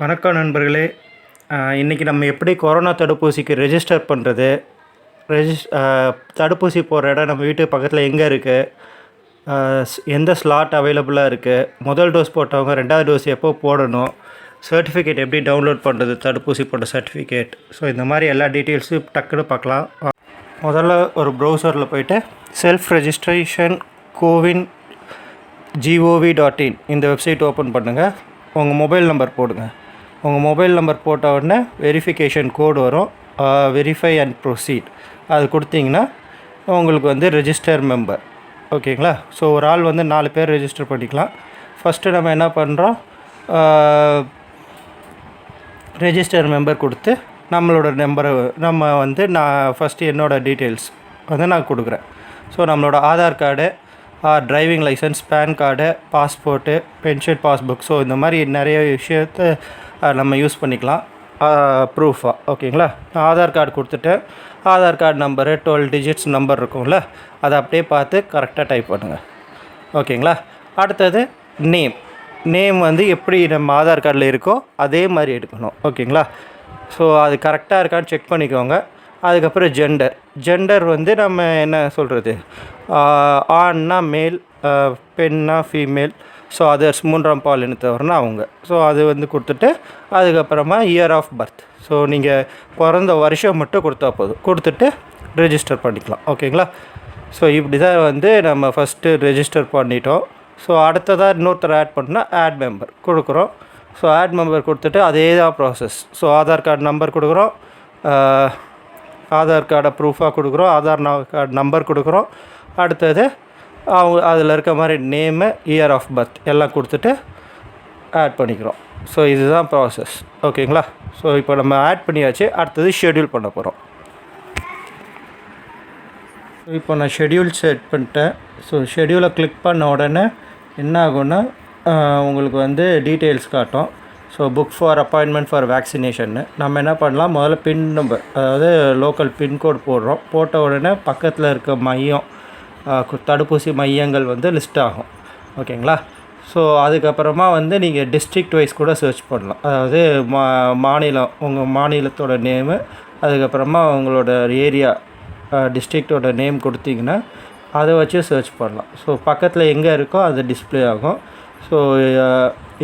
வணக்கம் நண்பர்களே. இன்றைக்கி நம்ம எப்படி கொரோனா தடுப்பூசிக்கு ரெஜிஸ்டர் பண்ணுறது ரெஜிஸ் தடுப்பூசி போடுற இடம் நம்ம வீட்டு பக்கத்தில் எங்கே இருக்குது எந்த ஸ்லாட் அவைலபிளாக இருக்குது முதல் டோஸ் போட்டவங்க ரெண்டாவது டோஸ் எப்போ போடணும்? சர்டிஃபிகேட் எப்படி டவுன்லோட் பண்ணுறது தடுப்பூசி போட்ட சர்டிஃபிகேட் ஸோ இந்த மாதிரி எல்லா டீட்டெயில்ஸும் டக்குன்னு பார்க்கலாம். முதல்ல ஒரு ப்ரௌசரில் போயிட்டு self registration CoWIN GOV dot in இந்த வெப்சைட் ஓப்பன் பண்ணுங்கள் உங்கள் மொபைல் நம்பர் போடுங்கள் உங்கள் மொபைல் நம்பர் போட்ட உடனே வெரிஃபிகேஷன் கோடு வரும். வெரிஃபை அண்ட் ப்ரொசீட் அது கொடுத்தீங்கன்னா உங்களுக்கு வந்து ரெஜிஸ்டர் மெம்பர் ஓகேங்களா? ஸோ ஒரு ஆள் வந்து நாலு பேர் ரெஜிஸ்டர் பண்ணிக்கலாம். ஃபஸ்ட்டு நம்ம என்ன பண்ணுறோம் ரெஜிஸ்டர் மெம்பர் கொடுத்து நம்மளோட நம்பரை நம்ம வந்து நான் ஃபஸ்ட்டு என்னோடய டீட்டெயில்ஸ் வந்து நான் கொடுக்குறேன். ஸோ நம்மளோட Aadhaar card driving license pan card passport pension passbook so இந்த மாதிரி நிறைய விஷயத்த நம்ம யூஸ் பண்ணிக்கலாம். ப்ரூஃபாக ஓகேங்களா? நான் ஆதார் கார்டு கொடுத்துட்டேன் Aadhaar card number twelve digits number இருக்கும்ல அதை அப்படியே பார்த்து கரெக்டாக டைப் பண்ணுங்கள் ஓகேங்களா? அடுத்தது நேம் நேம் வந்து எப்படி நம்ம ஆதார் கார்டில் இருக்கோ அதே மாதிரி எடுக்கணும். ஓகேங்களா? ஸோ அது கரெக்டாக இருக்கான்னு செக் பண்ணிக்கோங்க. அதுக்கப்புறம் ஜெண்டர் ஜெண்டர் வந்து நம்ம என்ன சொல்கிறது ஆண்னா மேல் பெண்ணா ஃபீமேல் ஸோ அதர்ஸ் மூன்றாம் பால் இனத்தவர்னா அவங்க. ஸோ அது வந்து கொடுத்துட்டு அதுக்கப்புறமா இயர் ஆஃப் பர்த் ஸோ நீங்கள் பிறந்த வருஷம் மட்டும் கொடுத்தா போதும். கொடுத்துட்டு ரெஜிஸ்டர் பண்ணிக்கலாம். ஓகேங்களா ஸோ இப்படி தான் வந்து நம்ம ஃபஸ்ட்டு ரெஜிஸ்டர் பண்ணிட்டோம். ஸோ அடுத்ததாக இன்னொருத்தர் ஆட் பண்ணால் ஆட் மெம்பர் கொடுக்குறோம். ஸோ ஆட் மெம்பர் கொடுத்துட்டு அதே தான் process so Aadhaar card number கொடுக்குறோம் ஆதார் கார்டை ப்ரூஃபாக கொடுக்குறோம். ஆதார் கார்டு நம்பர் கொடுக்குறோம். அடுத்தது அவங்க அதில் இருக்க மாதிரி நேமு இயர் ஆஃப் பர்த் எல்லாம் கொடுத்துட்டு ஆட் பண்ணிக்கிறோம். ஸோ இதுதான் ப்ராசஸ் ஓகேங்களா ஸோ இப்போ நம்ம ஆட் பண்ணியாச்சு. அடுத்தது ஷெட்யூல் பண்ண போகிறோம் இப்போ நான் ஷெட்யூல் செட் பண்ணிட்டேன். ஸோ ஷெட்யூலை கிளிக் பண்ண உடனே என்ன ஆகும்னா உங்களுக்கு வந்து டீட்டெயில்ஸ் காட்டும். So book for appointment for வேக்சினேஷன்னு நம்ம என்ன பண்ணலாம்? முதல்ல பின் நம்பர் அதாவது லோக்கல் பின்கோடு போடுறோம். போட்ட உடனே பக்கத்தில் இருக்க மையம் தடுப்பூசி மையங்கள் வந்து லிஸ்ட் ஆகும் ஓகேங்களா? ஸோ அதுக்கப்புறமா வந்து நீங்கள் டிஸ்ட்ரிக்ட் வைஸ் கூட சர்ச் பண்ணலாம். அதாவது மா மாநிலம் உங்கள் மாநிலத்தோட நேமு அதுக்கப்புறமா உங்களோட ஏரியா டிஸ்ட்ரிக்டோட நேம் கொடுத்தீங்கன்னா அதை வச்சு சர்ச் பண்ணலாம். ஸோ பக்கத்தில் எங்கே இருக்கோ அது டிஸ்ப்ளே ஆகும். ஸோ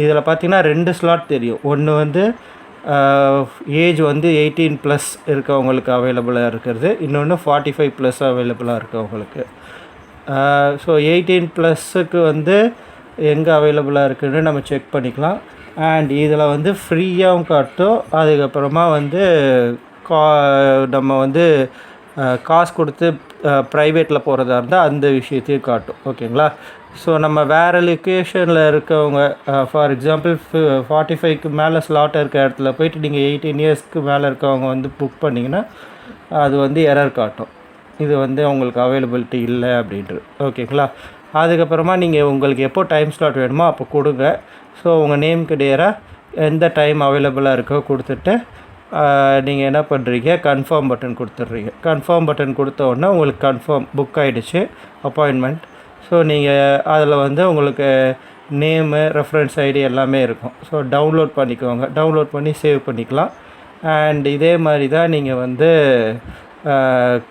இதில் பார்த்தீங்கன்னா ரெண்டு ஸ்லாட் தெரியும். ஒன்று வந்து ஏஜ் வந்து எயிட்டீன் ப்ளஸ் இருக்கவங்களுக்கு அவைலபிளாக இருக்கிறது. இன்னொன்று ஃபார்ட்டி ஃபைவ் ப்ளஸ் அவைலபிளாக இருக்கவங்களுக்கு. ஸோ எயிட்டீன் ப்ளஸ்ஸுக்கு வந்து எங்கே அவைலபிளாக இருக்குன்னு நம்ம செக் பண்ணிக்கலாம். அண்ட் இதில் வந்து ஃப்ரீயாகவும் காட்டும். அதுக்கப்புறமா வந்து கா நம்ம வந்து காசு கொடுத்து ப்ரைவேட்டில் போகிறதா இருந்தால் அந்த விஷயத்தையும் காட்டும். ஓகேங்களா? ஸோ நம்ம வேறு லொக்கேஷனில் இருக்கவங்க ஃபார் எக்ஸாம்பிள் ஃபார்ட்டி ஃபைவ்க்கு மேலே ஸ்லாட் இருக்க இடத்துல போயிட்டு நீங்கள் எயிட்டீன் இயர்ஸ்க்கு மேலே இருக்கவங்க வந்து புக் பண்ணிங்கன்னா அது வந்து எரர் காட்டும். இது வந்து உங்களுக்கு அவைலபிலிட்டி இல்லை அப்படின்றது ஓகேங்களா அதுக்கப்புறமா நீங்கள் உங்களுக்கு எப்போ டைம் ஸ்லாட் வேணுமோ அப்போ கொடுங்க. ஸோ உங்கள் நேமுக்கு டேராக எந்த டைம் அவைலபிளாக இருக்கோ கொடுத்துட்டு நீங்கள் என்ன பண்ணுறீங்க கன்ஃபார்ம் பட்டன் கொடுத்துட்றீங்க. கன்ஃபார்ம் பட்டன் கொடுத்த உடனே உங்களுக்கு கன்ஃபார்ம் புக் ஆகிடுச்சு அப்பாயின்மெண்ட் ஸோ நீங்கள் அதில் வந்து உங்களுக்கு நேமு ரெஃபரன்ஸ் ஐடி எல்லாமே இருக்கும். ஸோ டவுன்லோட் பண்ணிக்கோங்க. டவுன்லோட் பண்ணி சேவ் பண்ணிக்கலாம். அண்ட் இதே மாதிரி தான் நீங்கள் வந்து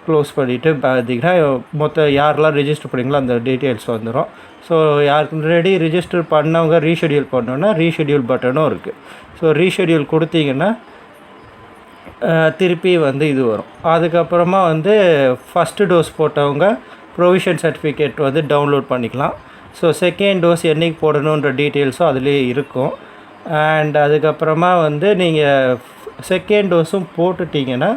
க்ளோஸ் பண்ணிவிட்டு பார்த்தீங்கன்னா மொத்த யாரெல்லாம் ரிஜிஸ்டர் பண்ணிங்களோ அந்த டீட்டெயில்ஸ் வந்துடும் ஸோ ஆல்ரெடி ரிஜிஸ்டர் பண்ணவங்க ரீஷெடியூல் பண்ணோன்னா ரீஷெடியூல் பட்டனும் இருக்குது ஸோ ரீஷெடியூல் கொடுத்தீங்கன்னா திருப்பி வந்து இது வரும். அதுக்கப்புறமா வந்து ஃபஸ்ட்டு டோஸ் போட்டவங்க ப்ரொவிஷன் சர்டிஃபிகேட் வந்து டவுன்லோட் பண்ணிக்கலாம். ஸோ செகண்ட் டோஸ் என்னைக்கு போடணுன்ற டீட்டெயில்ஸும் அதுலேயே இருக்கும். அண்ட் அதுக்கப்புறமா வந்து நீங்கள் செகண்ட் டோஸும் போட்டுட்டிங்கன்னா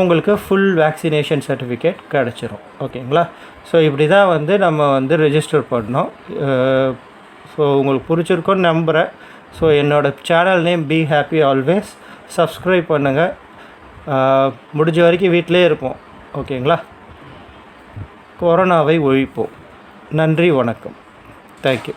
உங்களுக்கு ஃபுல் வேக்சினேஷன் சர்டிஃபிகேட் கிடச்சிரும். ஓகேங்களா? ஸோ இப்படி தான் வந்து நம்ம வந்து ரெஜிஸ்டர் பண்ணோம். ஸோ உங்களுக்கு பிடிச்சிருக்கோன்னு நம்புகிறேன் ஸோ என்னோடய channel name be happy always subscribe பண்ணுங்கள் முடிஞ்ச வரைக்கும் வீட்டிலே இருப்போம். ஓகேங்களா? கொரோனாவை ஒழிப்போம். நன்றி வணக்கம். தேங்க்யூ